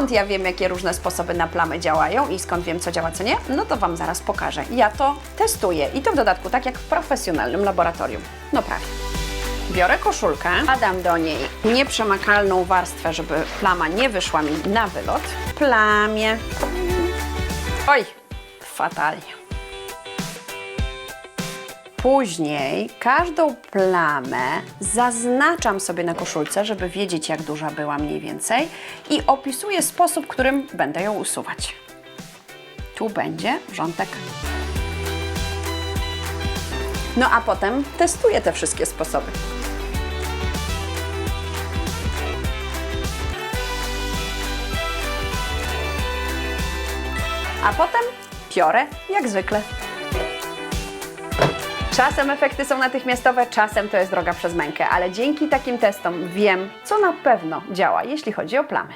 skąd ja wiem, jakie różne sposoby na plamy działają i skąd wiem, co działa, co nie? No to Wam zaraz pokażę. Ja to testuję i to w dodatku tak jak w profesjonalnym laboratorium. No prawie. Biorę koszulkę, badam do niej nieprzemakalną warstwę, żeby plama nie wyszła mi na wylot. Plamię. Oj, fatalnie. Później każdą plamę zaznaczam sobie na koszulce, żeby wiedzieć, jak duża była mniej więcej i opisuję sposób, którym będę ją usuwać. Tu będzie wrzątek. No a potem testuję te wszystkie sposoby. A potem piorę, jak zwykle. Czasem efekty są natychmiastowe, czasem to jest droga przez mękę, ale dzięki takim testom wiem, co na pewno działa, jeśli chodzi o plamy.